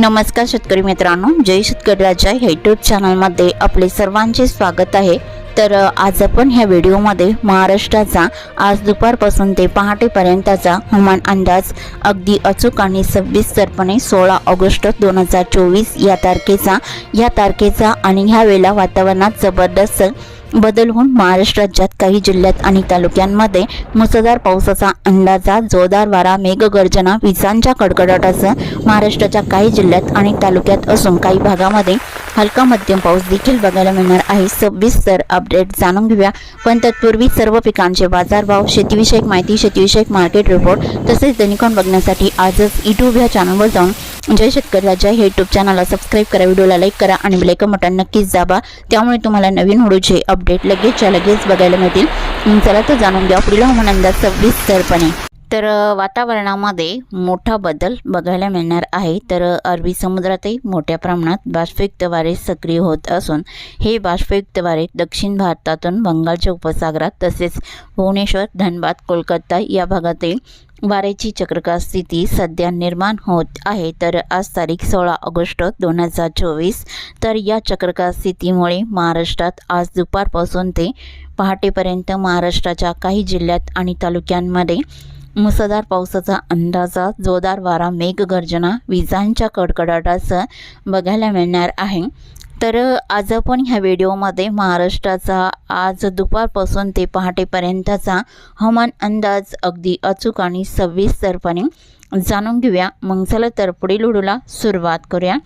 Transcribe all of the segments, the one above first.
नमस्कार शेतकरी मित्रांनो जय शेतकरी राजा ह्या यूट्यूब चॅनलमध्ये आपले सर्वांचे स्वागत आहे. तर आज आपण ह्या व्हिडिओमध्ये महाराष्ट्राचा आज दुपारपासून ते पहाटेपर्यंतचा हवामान अंदाज अगदी अचूक आणि सविस्तरपणे सोळा ऑगस्ट दोन हजार चोवीस या तारखेचा या तारखेचा आणि ह्या वेळेला वातावरणात जबरदस्त बदल होऊन महाराष्ट्र राज्यात काही जिल्ह्यात आणि तालुक्यांमध्ये मुसळधार पावसाचा अंदाजा जोरदार वारा मेघगर्जना विजांच्या कडकडाटासह महाराष्ट्राच्या काही जिल्ह्यात आणि तालुक्यात असून काही भागामध्ये हलका मध्यम पाऊस देखील बघायला मिळणार आहे. सविस्तर अपडेट जाणून घेऊया. पण तत्पूर्वी सर्व पिकांचे बाजारभाव शेतीविषयक माहिती शेतीविषयक मार्केट रिपोर्ट तसेच दैनिकॉन बघण्यासाठी आजच यूट्यूब या चॅनलवर जाऊन जय शेतकरी राजा हे यूट्यूब चॅनलला सबस्क्राईब करा व्हिडिओला लाईक करा आणि बेलायकन बटन नक्कीच दाबा. त्यामुळे तुम्हाला नवीन व्हिडिओचे अपडेट लगेचच्या लगेच बघायला मिळतील. चला तर जाणून घ्या पुढील हवामान अंदाज सविस्तरपणे तर वातावरणामध्ये मोठा बदल बघायला मिळणार आहे. तर अरबी समुद्रातही मोठ्या प्रमाणात बाष्पयुक्त वारे सक्रिय होत असून हे बाष्पयुक्त वारे दक्षिण भारतातून बंगालच्या उपसागरात तसेच भुवनेश्वर धनबाद कोलकाता या भागातील वाऱ्याची चक्रकार स्थिती सध्या निर्माण होत आहे. तर आज तारीख सोळा ऑगस्ट दोन हजार चोवीस. तर या चक्रकार स्थितीमुळे महाराष्ट्रात आज दुपारपासून ते पहाटेपर्यंत महाराष्ट्राच्या काही जिल्ह्यात आणि तालुक्यांमध्ये मुसळधार पावसाचा अंदाजा जोरदार वारा मेघगर्जना विजांच्या कडकडाटाचं बघायला मिळणार आहे. तर आज आपण ह्या व्हिडिओमध्ये महाराष्ट्राचा आज दुपारपासून ते पहाटेपर्यंतचा हवामान अंदाज अगदी अचूक आणि सविस्तरपणे जाणून घेऊया. मग चला तर पुढील उडूला सुरुवात करूया.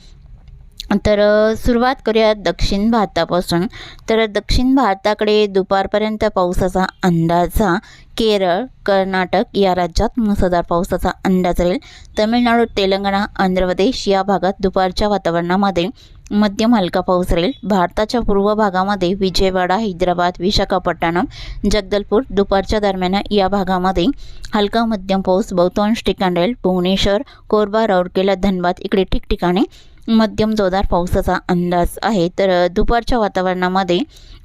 तर सुरुवात करूया दक्षिण भारतापासून. तर दक्षिण भारताकडे दुपारपर्यंत पावसाचा अंदाजा केरळ कर्नाटक या राज्यात मुसळधार पावसाचा अंदाज राहील. तमिळनाडू तेलंगणा आंध्र प्रदेश या भागात दुपारच्या वातावरणामध्ये मध्यम हलका पाऊस राहील. भारताच्या पूर्व भागामध्ये विजयवाडा हैदराबाद विशाखापट्टणम जगदलपूर दुपारच्या दरम्यान या भागामध्ये हलका मध्यम पाऊस. बहुतांश ठिकाण राहील. भुवनेश्वर कोरबा राऊरकेला धनबाद इकडे ठिकठिकाणी मध्यम जोरदार पावसाचा अंदाज आहे. तर दुपारच्या वातावरणामध्ये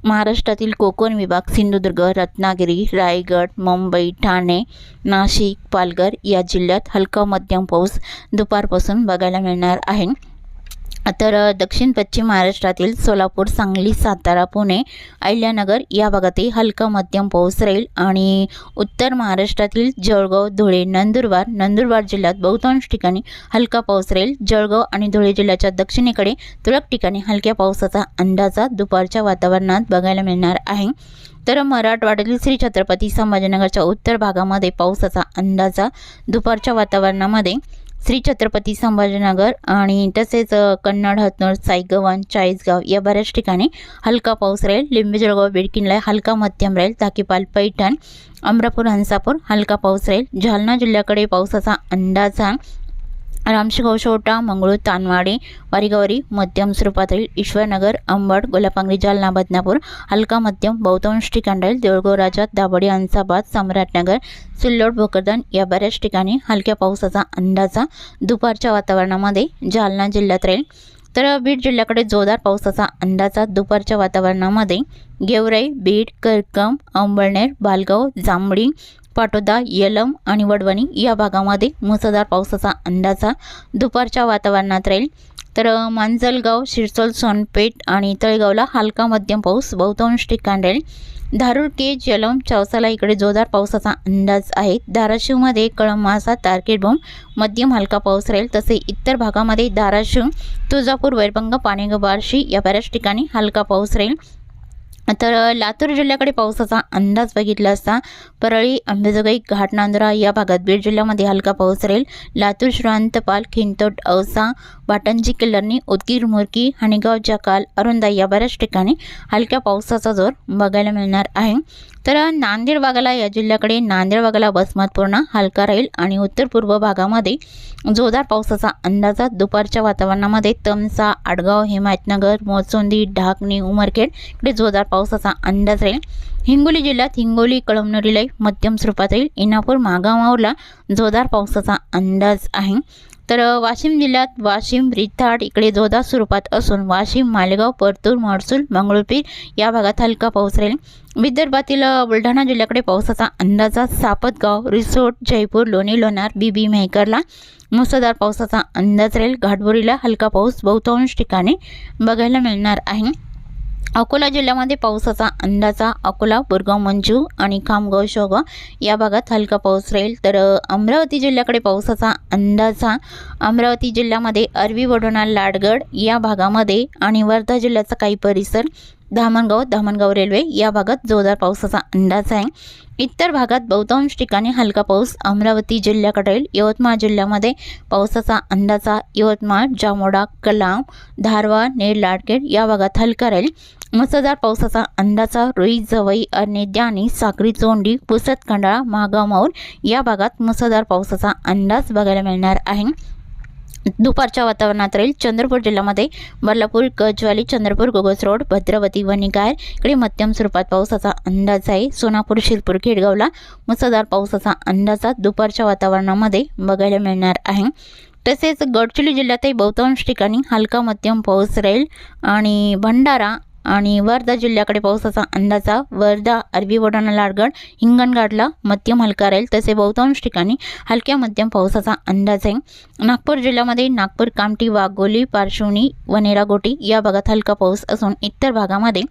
महाराष्ट्रातील कोकण विभाग सिंधुदुर्ग रत्नागिरी रायगड मुंबई ठाणे नाशिक पालघर या जिल्ह्यात हलका मध्यम पाऊस दुपारपासून बघायला मिळणार आहे. तर दक्षिण पश्चिम महाराष्ट्रातील सोलापूर सांगली सातारा पुणे अहिल्यानगर या भागातही हलका मध्यम पाऊस राहील आणि उत्तर महाराष्ट्रातील जळगाव धुळे नंदुरबार नंदुरबार जिल्ह्यात बहुतांश ठिकाणी हलका पाऊस राहील. जळगाव आणि धुळे जिल्ह्याच्या दक्षिणेकडे तुरळक ठिकाणी हलक्या पावसाचा अंदाजा दुपारच्या वातावरणात बघायला मिळणार आहे. तर मराठवाड्यातील श्री छत्रपती संभाजीनगरच्या उत्तर भागामध्ये पावसाचा अंदाजा दुपारच्या वातावरणामध्ये श्री छत्रपती संभाजीनगर आणि तसेच कन्नड हतनूर साईगव्हाण चाळीसगाव या बऱ्याच ठिकाणी हलका पाऊस राहील. लिंबी जळगाव बिडकिनला हलका मध्यम राहील. ताकीपाल पैठण अमरापूर हंसापूर हलका पाऊस राहील. जालना जिल्ह्याकडे पावसाचा अंदाजा रामशिगाव छोटा मंगळूर तानवाडी वारीगवारी मध्यम स्वरूपात राहील ईश्वरनगर अंबड गोलापांगरी जालना बदनापूर हलका मध्यम बहुतांश ठिकाण राहील देऊळगाव राजा दाबोडी अंसाबाद सम्राटनगर सिल्लोड भोकरदन या बऱ्याच ठिकाणी हलक्या पावसाचा अंदाजा दुपारच्या वातावरणामध्ये जालना जिल्ह्यात राहील. तर बीड जिल्ह्याकडे जोरदार पावसाचा अंदाजा दुपारच्या वातावरणामध्ये गेवराई बीड करकम अंबळनेर बालगाव जांभळी पाटोदा येलम आणि वडवणी या भागामध्ये मुसळधार पावसाचा अंदाजा दुपारच्या वातावरणात राहील. तर मांजलगाव शिरसोल सोनपेठ आणि तळेगावला हलका मध्यम पाऊस बहुतांश ठिकाण राहील. धारूर के यलम चौसाला इकडे जोरदार पावसाचा अंदाज आहे. धाराशिवमध्ये कळमासा तारकेटबोम मध्यम हलका पाऊस राहील. तसे इतर भागामध्ये धाराशिव तुळजापूर वैरभंग पाणीग बार्शी या बऱ्याच ठिकाणी हलका पाऊस राहील. तर लातूर जिल्ह्याकडे पावसाचा अंदाज बघितला असता परळी अंबेजोगाई घाटनांदरा या भागात बीड जिल्ह्यामध्ये हलका पाऊस राहील लातूर श्रांतपाल खिंतोट औसा वाटंजी किल्लरणी उदगीर मुरकी हणेगाव जकाल अरुंदा या बऱ्याच ठिकाणी हलक्या पावसाचा जोर बघायला मिळणार आहे. तर नांदेड भागाला या जिल्ह्याकडे नांदेड भागाला बसमतपूर्ण हलका राहील आणि उत्तर पूर्व भागामध्ये जोरदार पावसाचा अंदाजा. दुपारच्या वातावरणामध्ये तमसा आडगाव हिमायतनगर मोसुंदी ढाकणी उमरखेड इकडे जोरदार पावसाचा अंदाज राहील. हिंगोली जिल्ह्यात हिंगोली कळमनुरीला मध्यम स्वरूपात राहील. इनापूर मागामावरला जोरदार पावसाचा अंदाज आहे. तर वाशिम जिल्ह्यात वाशिम रिथाड इकडे जोरदार स्वरूपात असून वाशिम मालेगाव परतूर महसूल मंगळूरपीर या भागात हलका पाऊस राहील. विदर्भातील बुलढाणा जिल्ह्याकडे पावसाचा अंदाजा सापतगाव रिसोड जयपूर लोणी लोणार बीबी मेहकरला मुसळधार पावसाचा अंदाज राहील. घाटबोरीला हलका पाऊस बहुतांश ठिकाणी बघायला मिळणार आहे. अकोला जिल्ह्यामध्ये पावसाचा अंदाजा अकोला बुरगाव मंजू आणि खामगाव शोगाव या भागात हलका पाऊस राहील. तर अमरावती जिल्ह्याकडे पावसाचा अंदाजा अमरावती जिल्ह्यामध्ये अरबी वडोणा लाडगड या भागामध्ये आणि वर्धा जिल्ह्याचा काही परिसर धामणगाव धामणगाव रेल्वे या भागात जोरदार पावसाचा अंदाज आहे. इतर भागात बहुतांश ठिकाणी हलका पाऊस अमरावती जिल्ह्याकडे यवतमाळ जिल्ह्यामध्ये पावसाचा अंदाजा यवतमाळ जामोडा कलाम धारवा नेर लाडखेड या भागात हलका राहील. मुसळधार पावसाचा अंदाजा रुई जवई आणि द्यानी साक्री चोंडी पुसद खंडाळा महागाव माऊर या भागात मुसळधार पावसाचा अंदाज बघायला मिळणार आहे. दुपारच्या वातावरणात राहील. चंद्रपूर जिल्ह्यामध्ये बदलापूर गजवाली चंद्रपूर गोगस रोड भद्रावती वणीगार इकडे मध्यम स्वरूपात पावसाचा अंदाज आहे. सोनापूर शिरपूर खेडगावला मुसळधार पावसाचा अंदाजा दुपारच्या वातावरणामध्ये बघायला मिळणार आहे. तसेच गडचिरोली जिल्ह्यातही बहुतांश ठिकाणी हलका मध्यम पाऊस राहील. आणि भंडारा आणि वर्धा जिल्ह्याकडे पावसाचा अंदाजा वर्धा अरबी वडाणा लाडगड हिंगणघाटला मध्यम हलका राहील. तसे बहुतांश ठिकाणी हलक्या मध्यम पावसाचा अंदाज आहे. नागपूर जिल्ह्यामध्ये नागपूर कामठी वाघोली पार्श्वनी वनेरा गोटी या भागात हलका पाऊस असून इतर भागामध्ये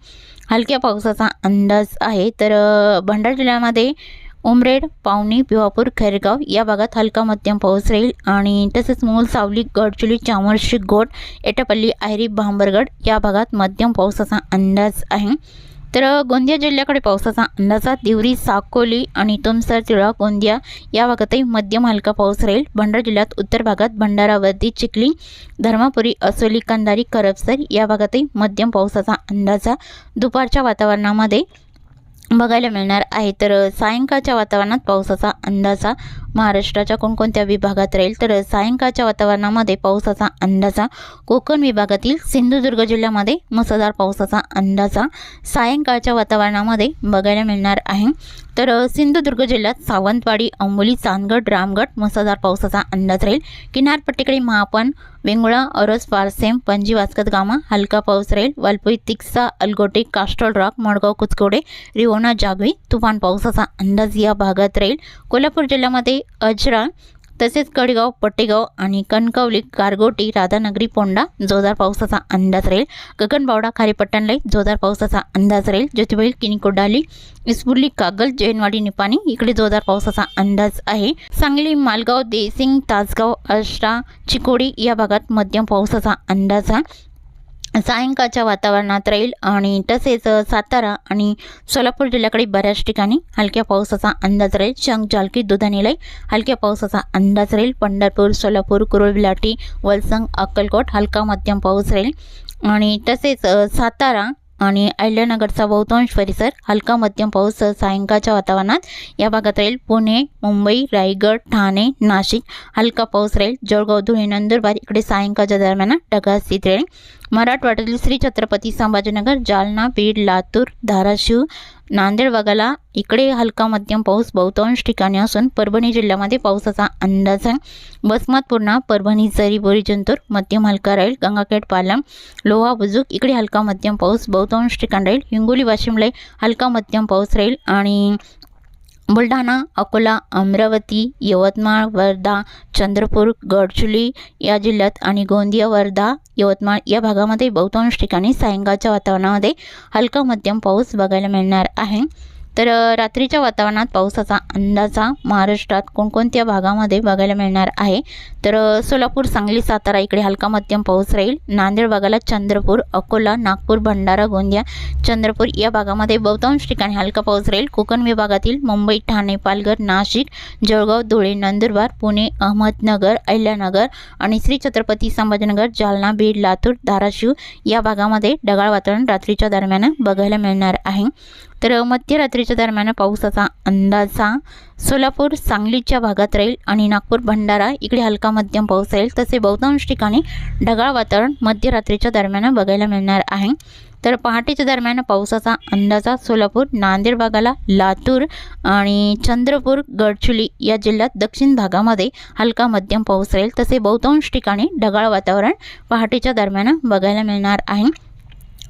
हलक्या पावसाचा अंदाज आहे. तर भंडारा जिल्ह्यामध्ये उमरेड पावनी भिवापूर खैरगाव या भागात हलका मध्यम पाऊस राहील आणि तसेच मूल सावली गडचिली चामोर्शी गोट एटापल्ली आयरी भांबरगड या भागात मध्यम पावसाचा अंदाज आहे. तर गोंदिया जिल्ह्याकडे पावसाचा अंदाजा दिवरी साकोली आणि तुमसर तिळा गोंदिया या भागातही मध्यम हलका पाऊस राहील. भंडारा जिल्ह्यात उत्तर भागात भंडारावती चिखली धर्मापुरी असोली कंधारी करपसर या भागातही मध्यम पावसाचा अंदाजा दुपारच्या वातावरणामध्ये बघायला मिळणार आहे. तर सायंकाळच्या वातावरणात पावसाचा अंदाजा महाराष्ट्राच्या कोणकोणत्या विभागात राहील? तर सायंकाळच्या वातावरणामध्ये पावसाचा अंदाजा कोकण विभागातील सिंधुदुर्ग जिल्ह्यामध्ये मुसळधार पावसाचा अंदाजा सायंकाळच्या वातावरणामध्ये बघायला मिळणार आहे. तर सिंधुदुर्ग जिल्ह्यात सावंतवाडी अंबोली चांदगड रामगड मुसळधार पावसाचा अंदाज राहील. किनारपट्टीकडे महापण वेंगुळा अरस पारसेम पणजी वास्कत गामा हलका पाऊस राहील. वालपुई तिक्सा अलगोटे कास्टल रॉक मडगाव कुचकोडे रिवोना जागवी तुफान पावसाचा अंदाज या भागात राहील. कोल्हापूर जिल्ह्यामध्ये अजरा तसेच कडेगाव पट्टेगाव आणि कणकवली गारगोटी राधानगरी पोंडा जोरदार पावसाचा अंदाज राहील. गगनबावडा खारेपट्टणलाई जोरदार पावसाचा अंदाज राहील. ज्योतिबाई किनिकोडाली इस्पुर्ली कागल जैनवाडी निपाणी इकडे जोरदार पावसाचा अंदाज आहे. सांगली मालगाव देसिंग तासगाव अष्टा चिकोडी या भागात मध्यम पावसाचा अंदाज आहे. सायंकाळच्या वातावरणात राहील आणि तसेच सातारा आणि सोलापूर जिल्ह्याकडे बऱ्याच ठिकाणी हलक्या पावसाचा अंदाज राहील. शंख जालकी दुधानीलाई हलक्या पावसाचा अंदाज राहील. पंढरपूर सोलापूर कुरुळ वलसंग अक्कलकोट हलका मध्यम पाऊस राहील. आणि तसेच सातारा आणि अहिल्यानगरचा बहुतांश परिसर हलका मध्यम पाऊस सायंकाळच्या वातावरणात. या भागात राहील पुणे मुंबई रायगड ठाणे नाशिक हलका पाऊस राहील. जळगाव धुळे नंदुरबार इकडे सायंकाळच्या दरम्यान ढगाळ स्थित राहील. मराठवाड्यातील श्री छत्रपती संभाजीनगर जालना बीड लातूर धाराशिव नांदेड वगळा इकडे हलका मध्यम पाऊस बहुतांश ठिकाणी असून परभणी जिल्ह्यामध्ये पावसाचा अंदाज आहे. वसमत पूर्णा परभणी जरी बोरी जंतूर मध्यम हलका राहील. गंगाखेड पालम लोहा बुजुक इकडे हलका मध्यम पाऊस बहुतांश ठिकाण राहील. हिंगोली वाशिमला हलका मध्यम पाऊस राहील आणि बुलढाणा अकोला अमरावती यवतमाळ वर्धा चंद्रपूर गडचुली या जिल्ह्यात आणि गोंदिया वर्धा यवतमाळ या भागामध्ये बहुतांश ठिकाणी सायंकाळच्या वातावरणामध्ये हलका मध्यम पाऊस बघायला मिळणार आहे. तर रात्रीच्या वातावरणात पावसाचा अंदाजा महाराष्ट्रात कोणकोणत्या भागामध्ये बघायला मिळणार आहे? तर सोलापूर सांगली सातारा इकडे हलका मध्यम पाऊस राहील. नांदेड भागाला चंद्रपूर अकोला नागपूर भंडारा गोंदिया चंद्रपूर या भागामध्ये बहुतांश ठिकाणी हलका पाऊस राहील. कोकण विभागातील मुंबई ठाणे पालघर नाशिक जळगाव धुळे नंदुरबार पुणे अहमदनगर अहिल्यानगर आणि श्री छत्रपती संभाजीनगर जालना बीड लातूर धाराशिव या भागामध्ये ढगाळ वातावरण रात्रीच्या दरम्यान बघायला मिळणार आहे. तर मध्यरात्रीच्या दरम्यान पावसाचा अंदाजा सोलापूर सांगलीच्या भागात राहील आणि नागपूर भंडारा इकडे हलका मध्यम पाऊस राहील. तसे बहुतांश ठिकाणी ढगाळ वातावरण मध्यरात्रीच्या दरम्यान बघायला मिळणार आहे. तर पहाटेच्या दरम्यान पावसाचा अंदाजा सोलापूर नांदेड भागाला लातूर आणि चंद्रपूर गडचुली या जिल्ह्यात दक्षिण भागामध्ये हलका मध्यम पाऊस राहील. तसे बहुतांश ठिकाणी ढगाळ वातावरण पहाटेच्या दरम्यान बघायला मिळणार आहे.